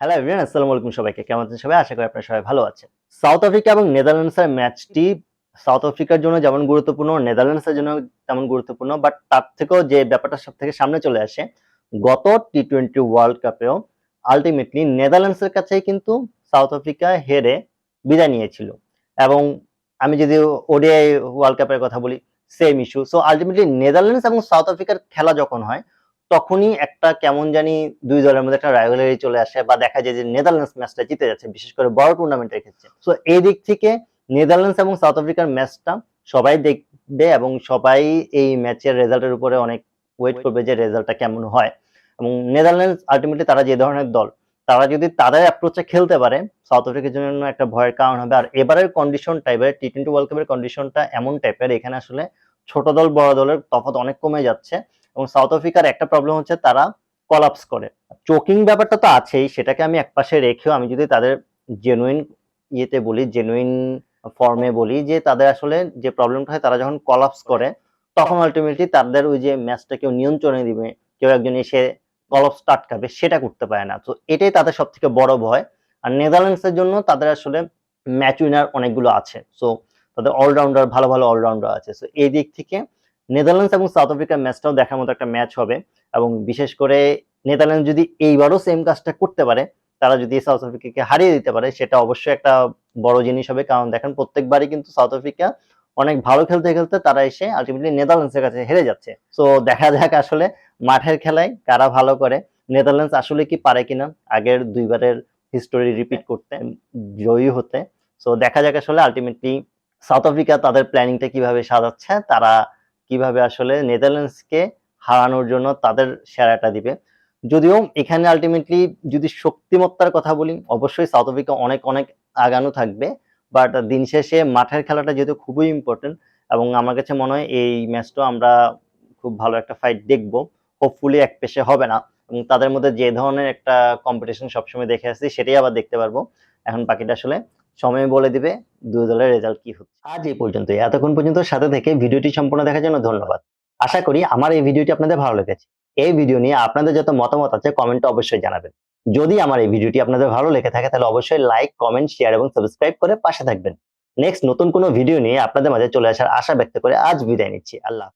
Hello everyone আসসালামু আলাইকুম সবাইকে। কেমন আছেন সবাই? আশা করি আপনারা সবাই ভালো আছেন। সাউথ আফ্রিকা এবং নেদারল্যান্ডসের ম্যাচটি সাউথ আফ্রিকার জন্য যেমন গুরুত্বপূর্ণ নেদারল্যান্ডসের জন্য তেমন গুরুত্বপূর্ণ বাট তার থেকেও যে ব্যাপারটা সব থেকে সামনে চলে আসে, গত টি টোয়েন্টি ওয়ার্ল্ড কাপেও আলটিমেটলি নেদারল্যান্ডসের কাছেই কিন্তু সাউথ আফ্রিকা হেরে বিদায় নিয়েছিল। এবং আমি যদি ওডিআই ওয়ার্ল্ড কাপের কথা বলি same issue so ultimately Netherlands এবং সাউথ আফ্রিকার খেলা যখন হয় তখনই একটা কেমন জানি দুই দলের মধ্যে একটা রাইভালারি চলে আসে বা দেখা যায় যে নেদারল্যান্ডস ম্যাচটা জিতে যাচ্ছে, বিশেষ করে বড় টুর্নামেন্টের ক্ষেত্রে। সো এই দিক থেকে নেদারল্যান্ডস এবং সাউথ আফ্রিকার ম্যাচটা সবাই দেখবে এবং সবাই এই ম্যাচের রেজাল্টের উপরে অনেক ওয়েট করবে যে রেজাল্টটা কেমন হয়। এবং নেদারল্যান্ডস আলটিমেটলি তারা যে ধরনের দল, তারা যদি তাদের অ্যাপ্রোচে খেলতে পারে সাউথ আফ্রিকার জন্য একটা ভয়ের কারণ হবে। আর এবারের কন্ডিশনটা এবারে টি টোয়েন্টি ওয়ার্ল্ড কাপের কন্ডিশনটা এমন টাইপের এখানে আসলে ছোট দল, বড় দলের তফাৎ অনেক কমে যাচ্ছে। এবং সাউথ আফ্রিকার একটা প্রবলেম হচ্ছে তারা কলাপস করে। চোকিং ব্যাপারটা তো আছেই, সেটাকে আমি একপাশে রেখেও আমি যদি তাদের জেনুইন ইয়েতে বলি জেনুইন ফর্মে বলি যে তাদের আসলে যে প্রবলেমটা হয়, তারা যখন কলাপস করে, তখন আলটিমেটলি তাদের ওই যে ম্যাচটা কেউ নিয়ন্ত্রণে দিবে। কেউ একজন এসে কলাপস আটকাবে, সেটা করতে পারে না। তো এটাই তাদের সব থেকে বড় ভয়। আর নেদারল্যান্ডসের জন্য তাদের আসলে ম্যাচ উইনার অনেকগুলো আছে। সো তাদের অলরাউন্ডার ভালো ভালো অলরাউন্ডার আছে। সো এই দিক থেকে নেদারল্যান্ডস এবং সাউথ আফ্রিকার ম্যাচটাও দেখার মতো একটা ম্যাচ হবে। এবং বিশেষ করে নেদারল্যান্ড যদি এইবারও সেম কাজটা করতে পারে, তারা যদি সাউথ আফ্রিকাকে হারিয়ে দিতে পারে, সেটা অবশ্যই একটা বড় জিনিস হবে। কারণ দেখেন, প্রত্যেকবারই কিন্তু সাউথ আফ্রিকা অনেক ভালো খেলতে খেলতে তারা এসে আলটিমেটলি নেদারল্যান্ডসের কাছে হেরে যাচ্ছে। সো দেখা যাক আসলে মাঠের খেলায় কারা ভালো করে। নেদারল্যান্ডস আসলে কি পারে কিনা, আগের দুইবারের হিস্টোরি রিপিট করতে, জয়ী হতে। সো দেখা যাক আসলে আলটিমেটলি সাউথ আফ্রিকা তাদের প্ল্যানিংটা কীভাবে সাজাচ্ছে, তারা কীভাবে আসলে নেদারল্যান্ডসকে হারানোর জন্য তাদের সেরাটা দিবে। যদিও এখানে আলটিমেটলি যদি শক্তিমত্তার কথা বলি, অবশ্যই সাউথ আফ্রিকা অনেক অনেক আগানো থাকবে। বাট দিন শেষে মাঠের খেলাটা যেহেতু খুবই ইম্পর্টেন্ট এবং আমার কাছে মনে হয় এই ম্যাচটা আমরা খুব ভালো একটা ফাইট দেখব। হোপফুলি এক পেশে হবে না। এবং তাদের মধ্যে যে ধরনের একটা কম্পিটিশন সবসময় দেখে আসছি, সেটাই আবার দেখতে পারব। এখন বাকিটা আসলে সময় বলে দিবে দুই দলের রেজাল্ট কি হচ্ছে। আজ এই পর্যন্ত এতক্ষণ পর্যন্ত সাথে থেকে ভিডিওটি সম্পূর্ণ দেখার জন্য ধন্যবাদ। আশা করি আমার এই ভিডিওটি আপনাদের ভালো লেগেছে। এই ভিডিও নিয়ে আপনাদের যত মতামত আছে কমেন্টে অবশ্যই জানাবেন। যদি আমার এই ভিডিওটি আপনাদের ভালো লেগে থাকে তাহলে অবশ্যই লাইক কমেন্ট শেয়ার এবং সাবস্ক্রাইব করে পাশে থাকবেন। নেক্সট নতুন কোনো ভিডিও নিয়ে আপনাদের মাঝে চলে আসার আশা ব্যক্ত করে আজ বিদায় নিচ্ছি। আল্লাহ।